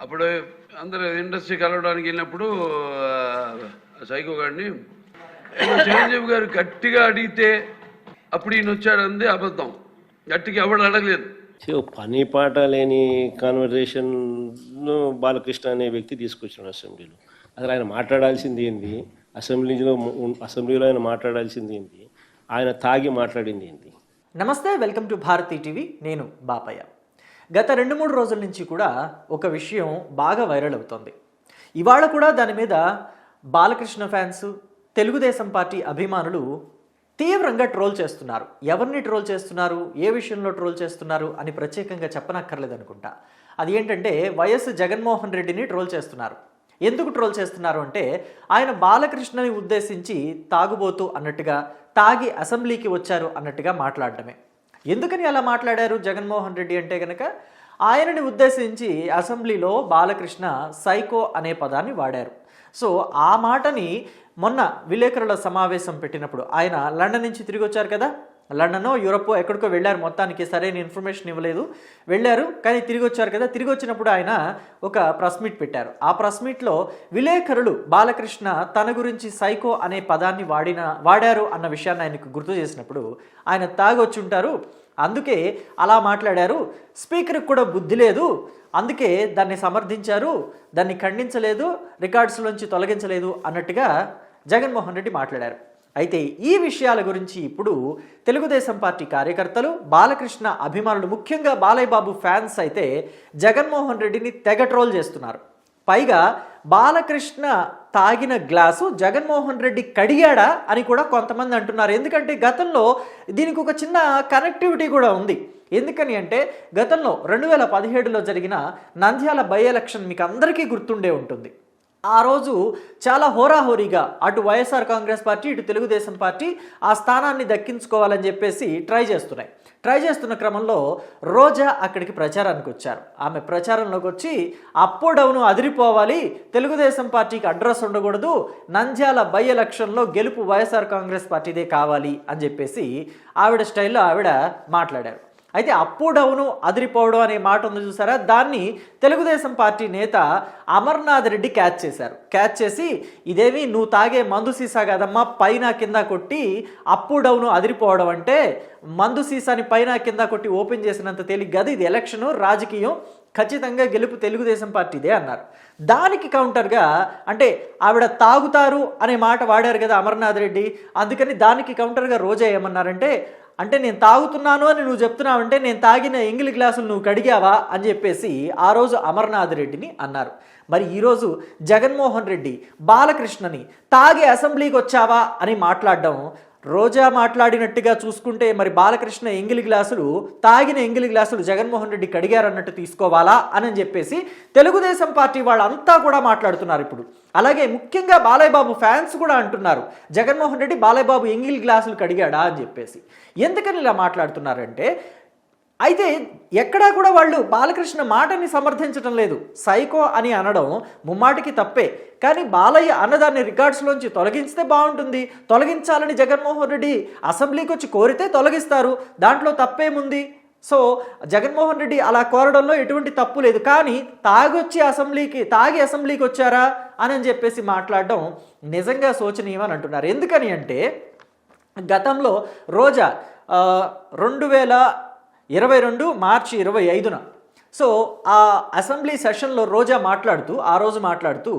అప్పుడు అందరు ఇండస్ట్రీ కలవడానికి వెళ్ళినప్పుడు సైకో గారిని "ఏమో చిరంజీవి గారు గట్టిగా అడిగితే అప్పుడు ఈయన వచ్చాడు అంది అబద్ధం. గట్టిగా ఎవడు అడగలేదు. సో పని పాట లేని కాన్వర్జేషన్ బాలకృష్ణ అనే వ్యక్తి తీసుకొచ్చాడు అసెంబ్లీలో. అసలు ఆయన మాట్లాడాల్సింది ఏంది? అసెంబ్లీలో అసెంబ్లీలో ఆయన మాట్లాడాల్సింది ఏంది? ఆయన తాగి మాట్లాడింది ఏంది? నమస్తే వెల్కమ్ టు భారతీ టీవీ. నేను బాపయ్య. గత రెండు మూడు రోజుల నుంచి కూడా ఒక విషయం బాగా వైరల్ అవుతోంది. ఇవాళ కూడా దాని మీద బాలకృష్ణ ఫ్యాన్స్ తెలుగుదేశం పార్టీ అభిమానులు తీవ్రంగా ట్రోల్ చేస్తున్నారు. ఎవరిని ట్రోల్ చేస్తున్నారు? ఏ విషయంలో ట్రోల్ చేస్తున్నారు? అని ప్రత్యేకంగా చెప్పనక్కర్లేదు అనుకుంటా అది ఏంటంటే వైఎస్ జగన్మోహన్ రెడ్డిని ట్రోల్ చేస్తున్నారు. ఎందుకు ట్రోల్ చేస్తున్నారు అంటే ఆయన బాలకృష్ణని ఉద్దేశించి తాగుబోతూ అన్నట్టుగా తాగి అసెంబ్లీకి వచ్చారు అన్నట్టుగా మాట్లాడటమే. ఎందుకని అలా మాట్లాడారు జగన్మోహన్ రెడ్డి అంటే కనుక ఆయనని ఉద్దేశించి అసెంబ్లీలో బాలకృష్ణ సైకో అనే పదాన్ని వాడారు. సో ఆ మాటని మొన్న విలేకరుల సమావేశం పెట్టినప్పుడు ఆయన లండన్ నుంచి తిరిగి వచ్చారు కదా? లండనో యూరప్ ఎక్కడికో వెళ్ళారు మొత్తానికి. సరైన ఇన్ఫర్మేషన్ ఇవ్వలేదు. వెళ్ళారు కానీ తిరిగి వచ్చారు కదా. తిరిగి వచ్చినప్పుడు ఆయన ఒక ప్రెస్ మీట్ పెట్టారు. ఆ ప్రెస్ మీట్లో విలేకరులు బాలకృష్ణ తన గురించి సైకో అనే పదాన్ని వాడిన వాడారు అన్న విషయాన్ని ఆయనకు గుర్తు చేసినప్పుడు ఆయన తాగొచ్చి ఉంటారు. అందుకే అలా మాట్లాడారు. స్పీకర్కి కూడా బుద్ధి లేదు. అందుకే దాన్ని సమర్థించారు. దాన్ని ఖండించలేదు. రికార్డ్స్లోంచి తొలగించలేదు అన్నట్టుగా జగన్మోహన్ రెడ్డి మాట్లాడారు. అయితే ఈ విషయాల గురించి ఇప్పుడు తెలుగుదేశం పార్టీ కార్యకర్తలు బాలకృష్ణ అభిమానులు ముఖ్యంగా బాలయ్య బాబు ఫ్యాన్స్ అయితే జగన్మోహన్ రెడ్డిని తెగ ట్రోల్ చేస్తున్నారు. పైగా బాలకృష్ణ తాగిన గ్లాసు జగన్మోహన్ రెడ్డి కడిగాడా అని కూడా కొంతమంది అంటున్నారు. ఎందుకంటే గతంలో దీనికి ఒక చిన్న కనెక్టివిటీ కూడా ఉంది. ఎందుకని అంటే గతంలో రెండు వేల పదిహేడులో జరిగిన నంద్యాల బై ఎలక్షన్ మీకు అందరికీ గుర్తుండే ఉంటుంది. ఆ రోజు చాలా హోరాహోరీగా అటు వైఎస్ఆర్ కాంగ్రెస్ పార్టీ ఇటు తెలుగుదేశం పార్టీ ఆ స్థానాన్ని దక్కించుకోవాలని చెప్పేసి ట్రై చేస్తున్నాయి. ట్రై చేస్తున్న క్రమంలో రోజా అక్కడికి ప్రచారానికి వచ్చారు. ఆమె ప్రచారంలోకి వచ్చి అప్పుడవును అదిరిపోవాలి తెలుగుదేశం పార్టీకి అడ్రస్ ఉండకూడదు నంద్యాల బై ఎలక్షన్లో గెలుపు వైఎస్ఆర్ కాంగ్రెస్ పార్టీదే కావాలి అని చెప్పేసి ఆవిడ స్టైల్లో ఆవిడ మాట్లాడారు. అయితే అప్పు డౌను అదిరిపోవడం అనే మాట ఉంది చూసారా? దాన్ని తెలుగుదేశం పార్టీ నేత అమర్నాథ్ రెడ్డి క్యాచ్ చేశారు. క్యాచ్ చేసి ఇదేమి నువ్వు తాగే మందు సీసా కదమ్మా పైన కింద కొట్టి అప్పు డౌను అదిరిపోవడం అంటే మందు సీసాని పైన కింద కొట్టి ఓపెన్ చేసినంత తేలిగ్గా ఇది ఎలక్షన్ రాజకీయం. ఖచ్చితంగా గెలుపు తెలుగుదేశం పార్టీదే అన్నారు. దానికి కౌంటర్గా అంటే ఆవిడ తాగుతారు అనే మాట వాడారు కదా అమర్నాథ్ రెడ్డి. అందుకని దానికి కౌంటర్గా రోజా ఏమన్నారంటే అంటే నేను తాగుతున్నాను అని నువ్వు చెప్తున్నావంటే నేను తాగిన ఎంగిలి గ్లాసులు నువ్వు కడిగావా అని చెప్పేసి ఆ రోజు అమర్నాథ్ రెడ్డిని అన్నారు. మరి ఈరోజు జగన్మోహన్ రెడ్డి బాలకృష్ణని తాగి అసెంబ్లీకి వచ్చావా అని మాట్లాడడం రోజా మాట్లాడినట్టుగా చూసుకుంటే మరి బాలకృష్ణ ఎంగిలి గ్లాసులు తాగిన ఎంగిలి గ్లాసులు జగన్మోహన్ రెడ్డి కడిగారన్నట్టు తీసుకోవాలా అని చెప్పేసి తెలుగుదేశం పార్టీ వాళ్ళంతా కూడా మాట్లాడుతున్నారు ఇప్పుడు. అలాగే ముఖ్యంగా బాలయ్యబాబు ఫ్యాన్స్ కూడా అంటున్నారు జగన్మోహన్ రెడ్డి బాలయ్యబాబు ఎంగిలి గ్లాసులు కడిగాడా అని చెప్పేసి. ఎందుకని ఇలా మాట్లాడుతున్నారంటే అయితే ఎక్కడా కూడా వాళ్ళు బాలకృష్ణ మాటని సమర్థించడం లేదు. సైకో అని అనడం ముమ్మాటికి తప్పే. కానీ బాలయ్య అన్నదాన్ని రికార్డ్స్లోంచి తొలగించితే బాగుంటుంది. తొలగించాలని జగన్మోహన్ రెడ్డి అసెంబ్లీకి వచ్చి కోరితే తొలగిస్తారు. దాంట్లో తప్పేముంది? సో జగన్మోహన్ రెడ్డి అలా కోరడంలో ఎటువంటి తప్పు లేదు. కానీ తాగొచ్చి అసెంబ్లీకి తాగి అసెంబ్లీకి వచ్చారా అని అని చెప్పేసి మాట్లాడడం నిజంగా శోచనీయం అని అంటున్నారు. ఎందుకని అంటే గతంలో రోజా రెండు వేల ఇరవై రెండు మార్చి ఇరవై ఐదున. సో ఆ అసెంబ్లీ సెషన్లో రోజా మాట్లాడుతూ ఆ రోజు మాట్లాడుతూ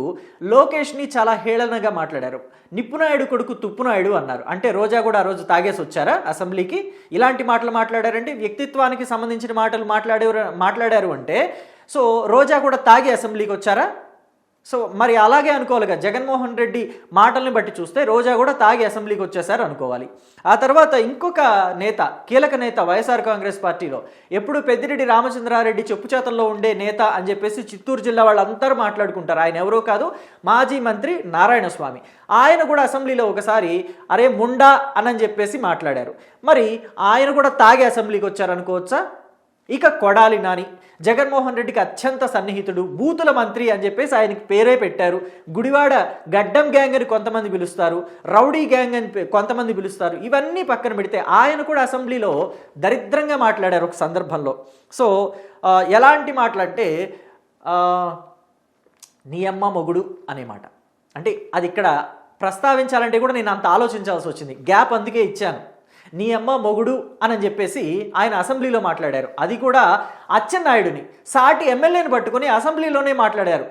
లోకేష్ని చాలా హేళనగా మాట్లాడారు. నిప్పునాయుడు కొడుకు తుప్పునాయుడు అన్నారు. అంటే రోజా కూడా ఆ రోజు తాగేసి వచ్చారా అసెంబ్లీకి? ఇలాంటి మాటలు మాట్లాడారంటే వ్యక్తిత్వానికి సంబంధించిన మాటలు మాట్లాడారు మాట్లాడారు అంటే సో రోజా కూడా తాగి అసెంబ్లీకి వచ్చారా? సో మరి అలాగే అనుకోవాలిగా జగన్మోహన్ రెడ్డి మాటల్ని బట్టి చూస్తే రోజా కూడా తాగి అసెంబ్లీకి వచ్చేసారు అనుకోవాలి. ఆ తర్వాత ఇంకొక నేత కీలక నేత వైఎస్ఆర్ కాంగ్రెస్ పార్టీలో ఎప్పుడు పెద్దిరెడ్డి రామచంద్రారెడ్డి చెప్పుచేతల్లో ఉండే నేత అని చెప్పేసి చిత్తూరు జిల్లా వాళ్ళందరూ మాట్లాడుకుంటారు. ఆయన ఎవరో కాదు మాజీ మంత్రి నారాయణ స్వామి ఆయన కూడా అసెంబ్లీలో ఒకసారి అరే ముండా అని చెప్పేసి మాట్లాడారు. మరి ఆయన కూడా తాగి అసెంబ్లీకి వచ్చారనుకోవచ్చా? ఇక కొడాలి నాని. జగన్మోహన్ రెడ్డికి అత్యంత సన్నిహితుడు బూతుల మంత్రి అని చెప్పేసి ఆయనకి పేరే పెట్టారు. గుడివాడ గడ్డం గ్యాంగ్ అని కొంతమంది పిలుస్తారు రౌడీ గ్యాంగ్ అని పే- కొంతమంది పిలుస్తారు. ఇవన్నీ పక్కన పెడితే ఆయన కూడా అసెంబ్లీలో దరిద్రంగా మాట్లాడారు ఒక సందర్భంలో. సో ఎలాంటి మాటలంటే నీ అమ్మ మొగుడు అనే మాట. అంటే అది ఇక్కడ ప్రస్తావించాలంటే కూడా నేను అంత ఆలోచించాల్సి వచ్చింది. గ్యాప్ అందుకే ఇచ్చాను. నీ అమ్మ మొగుడు అని చెప్పేసి ఆయన అసెంబ్లీలో మాట్లాడారు. అది కూడా అచ్చెన్నాయుడుని. సాటి ఎమ్మెల్యేని పట్టుకుని అసెంబ్లీలోనే మాట్లాడారు.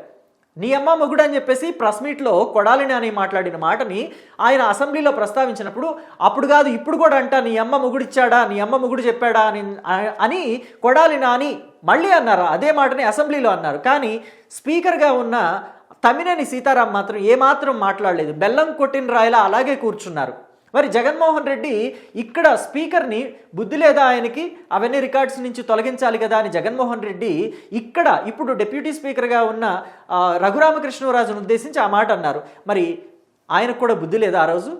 నీ అమ్మ మొగుడు అని చెప్పేసి ప్రెస్ మీట్లో కొడాలిని అని మాట్లాడిన మాటని ఆయన అసెంబ్లీలో ప్రస్తావించినప్పుడు అప్పుడు కాదు ఇప్పుడు కూడా అంట నీ అమ్మ మొగుడిచ్చాడా నీ అమ్మ మొగుడు చెప్పాడా అని అని కొడాలి నాని మళ్ళీ అన్నారు. అదే మాటని అసెంబ్లీలో అన్నారు. కానీ స్పీకర్గా ఉన్న తమినేని సీతారాం మాత్రం ఏమాత్రం మాట్లాడలేదు. బెల్లం కొట్టిన రాయిలా అలాగే కూర్చున్నారు. మరి జగన్మోహన్ రెడ్డి ఇక్కడ స్పీకర్ని బుద్ధి లేదా ఆయనకి అవన్నీ రికార్డ్స్ నుంచి తొలగించాలి కదా అని జగన్మోహన్ రెడ్డి ఇక్కడ ఇప్పుడు డిప్యూటీ స్పీకర్గా ఉన్న రఘురామకృష్ణరాజును ఉద్దేశించి ఆ మాట అన్నారు. మరి ఆయనకు కూడా బుద్ధి లేదా ఆ రోజు?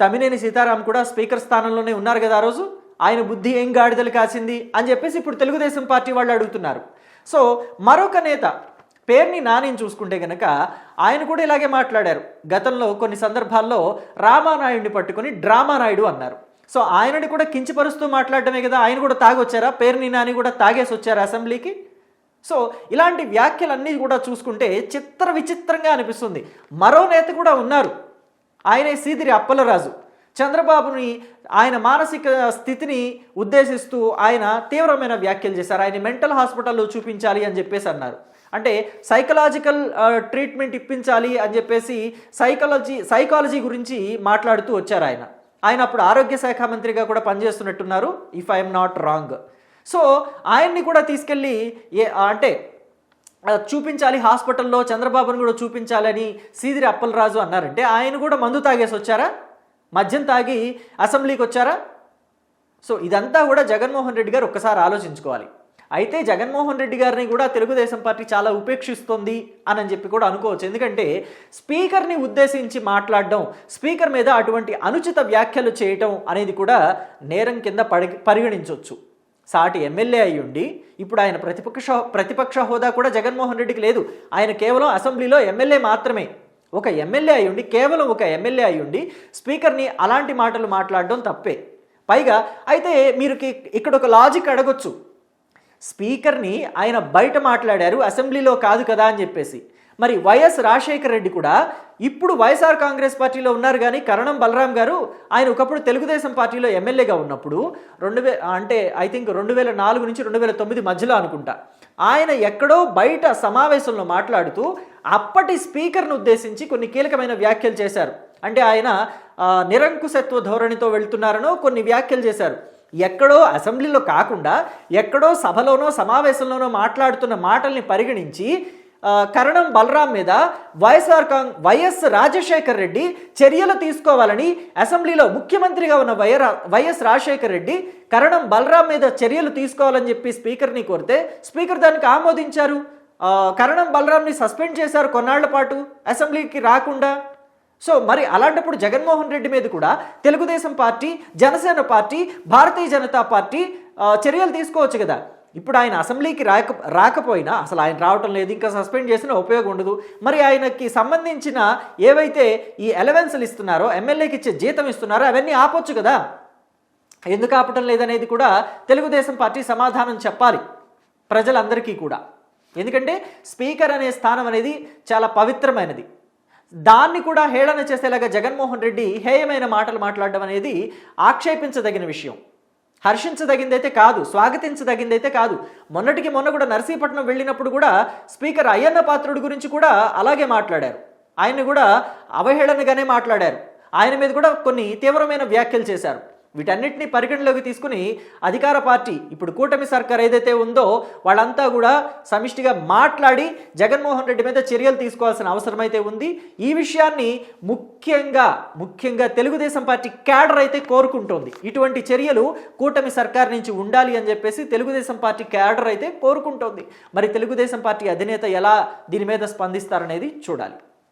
తమినేని సీతారాం కూడా స్పీకర్ స్థానంలోనే ఉన్నారు కదా ఆ రోజు? ఆయన బుద్ధి ఏం గాడిదలు కాసింది అని చెప్పేసి ఇప్పుడు తెలుగుదేశం పార్టీ వాళ్ళు అడుగుతున్నారు. సో మరొక నేత పేరుని నానిని చూసుకుంటే గనక ఆయన కూడా ఇలాగే మాట్లాడారు. గతంలో కొన్ని సందర్భాల్లో రామానాయుడిని పట్టుకొని డ్రామానాయుడు అన్నారు. సో ఆయనని కూడా కించపరుస్తూ మాట్లాడటమే కదా ఆయన కూడా తాగొచ్చారా? పేరుని నాని కూడా తాగేసి వచ్చారు అసెంబ్లీకి? సో ఇలాంటి వ్యాఖ్యలన్నీ కూడా చూసుకుంటే చిత్ర విచిత్రంగా అనిపిస్తుంది. మరో నేత కూడా ఉన్నారు. ఆయనే సీదిరి అప్పలరాజు. చంద్రబాబుని ఆయన మానసిక స్థితిని ఉద్దేశిస్తూ ఆయన తీవ్రమైన వ్యాఖ్యలు చేశారు. ఆయన మెంటల్ హాస్పిటల్లో చూపించాలి అని చెప్పేసి అన్నారు. అంటే సైకలాజికల్ ట్రీట్మెంట్ uh, ఇప్పించాలి అని చెప్పేసి సైకాలజీ సైకాలజీ గురించి మాట్లాడుతూ వచ్చారు ఆయన. ఆయన అప్పుడు ఆరోగ్య శాఖ మంత్రిగా కూడా పనిచేస్తున్నట్టున్నారు if I'm not wrong so ఆయన్ని కూడా తీసుకెళ్ళి ఏ అంటే uh, చూపించాలి హాస్పిటల్లో చంద్రబాబును కూడా చూపించాలని సీదిరి అప్పలరాజు అన్నారంటే ఆయన కూడా మందు తాగేసి వచ్చారా? మద్యం తాగి అసెంబ్లీకి వచ్చారా? సో ఇదంతా కూడా జగన్మోహన్ రెడ్డి గారు ఒక్కసారి ఆలోచించుకోవాలి. అయితే జగన్మోహన్ రెడ్డి గారిని కూడా తెలుగుదేశం పార్టీ చాలా ఉపేక్షిస్తుంది అని చెప్పి కూడా అనుకోవచ్చు. ఎందుకంటే స్పీకర్ని ఉద్దేశించి మాట్లాడడం స్పీకర్ మీద అటువంటి అనుచిత వ్యాఖ్యలు చేయటం అనేది కూడా నేరం కింద పడి పరిగణించవచ్చు సాటి ఎమ్మెల్యే అయ్యుండి ఇప్పుడు ఆయన ప్రతిపక్ష ప్రతిపక్ష హోదా కూడా జగన్మోహన్ రెడ్డికి లేదు. ఆయన కేవలం అసెంబ్లీలో ఎమ్మెల్యే మాత్రమే. ఒక ఎమ్మెల్యే అయ్యుండి కేవలం ఒక ఎమ్మెల్యే అయ్యుండి స్పీకర్ని అలాంటి మాటలు మాట్లాడడం తప్పే. పైగా అయితే మీరు ఇక్కడ ఒక లాజిక్ అడగొచ్చు. స్పీకర్ని ఆయన బయట మాట్లాడారు అసెంబ్లీలో కాదు కదా అని చెప్పేసి. మరి వైఎస్ రాజశేఖర రెడ్డి కూడా ఇప్పుడు వైఎస్ఆర్ కాంగ్రెస్ పార్టీలో ఉన్నారు కానీ కరణం బలరాం గారు ఆయన ఒకప్పుడు తెలుగుదేశం పార్టీలో ఎమ్మెల్యేగా ఉన్నప్పుడు రెండు వే అంటే ఐ థింక్ రెండు వేల నాలుగు నుంచి రెండు వేల తొమ్మిది మధ్యలో అనుకుంటా. ఆయన ఎక్కడో బయట సమావేశంలో మాట్లాడుతూ అప్పటి స్పీకర్ను ఉద్దేశించి కొన్ని కీలకమైన వ్యాఖ్యలు చేశారు. అంటే ఆయన నిరంకుశత్వ ధోరణితో వెళ్తున్నారనో కొన్ని వ్యాఖ్యలు చేశారు. ఎక్కడో అసెంబ్లీలో కాకుండా ఎక్కడో సభలోనో సమావేశంలోనో మాట్లాడుతున్న మాటల్ని పరిగణించి కరణం బలరాం మీద వైఎస్ఆర్ కాంగ్ వైఎస్ రాజశేఖర్ రెడ్డి చర్యలు తీసుకోవాలని అసెంబ్లీలో ముఖ్యమంత్రిగా ఉన్న వైర వైఎస్ రాజశేఖర్ రెడ్డి కరణం బలరాం మీద చర్యలు తీసుకోవాలని చెప్పి స్పీకర్ని కోరితే స్పీకర్ దానికి ఆమోదించారు. కరణం బలరాంని సస్పెండ్ చేశారు కొన్నాళ్ళ పాటు అసెంబ్లీకి రాకుండా. సో మరి అలాంటప్పుడు జగన్మోహన్ రెడ్డి మీద కూడా Telugu Desam party Janasena party Bharatiya Janata party చర్యలు తీసుకోవచ్చు కదా. ఇప్పుడు ఆయన అసెంబ్లీకి రాక రాకపోయినా అసలు ఆయన రావటం లేదు ఇంకా సస్పెండ్ చేసినా ఉపయోగం ఉండదు. మరి ఆయనకి సంబంధించిన ఏవైతే ఈ ఎలవెన్స్లు ఇస్తున్నారో ఎమ్మెల్యేకి ఇచ్చే జీతం ఇస్తున్నారో అవన్నీ ఆపొచ్చు కదా. ఎందుకు ఆపటం లేదనేది కూడా తెలుగుదేశం పార్టీ సమాధానం చెప్పాలి. ప్రజలందరికీ కూడా. ఎందుకంటే స్పీకర్ అనే స్థానం అనేది చాలా పవిత్రమైనది. దాన్ని కూడా హేళన చేసేలాగా జగన్మోహన్ రెడ్డి హేయమైన మాటలు మాట్లాడడం అనేది ఆక్షేపించదగిన విషయం. హర్షించదగిందైతే కాదు స్వాగతించదగిందైతే కాదు. మొన్నటికి మొన్న కూడా నర్సీపట్నం వెళ్ళినప్పుడు కూడా స్పీకర్ అయ్యన్న పాత్రుడి గురించి కూడా అలాగే మాట్లాడారు. ఆయన్ని కూడా అవహేళనగానే మాట్లాడారు. ఆయన మీద కూడా కొన్ని తీవ్రమైన వ్యాఖ్యలు చేశారు. వీటన్నిటిని పరిగణలోకి తీసుకుని అధికార పార్టీ ఇప్పుడు కూటమి సర్కార్ ఏదైతే ఉందో వాళ్ళంతా కూడా సమిష్టిగా మాట్లాడి జగన్మోహన్ రెడ్డి మీద చర్యలు తీసుకోవాల్సిన అవసరం అయితే ఉంది. ఈ విషయాన్ని ముఖ్యంగా ముఖ్యంగా తెలుగుదేశం పార్టీ క్యాడర్ అయితే కోరుకుంటోంది. ఇటువంటి చర్యలు కూటమి సర్కార్ నుంచి ఉండాలి అని చెప్పేసి తెలుగుదేశం పార్టీ క్యాడర్ అయితే కోరుకుంటోంది. మరి తెలుగుదేశం పార్టీ అధినేత ఎలా దీని మీద స్పందిస్తారనేది చూడాలి.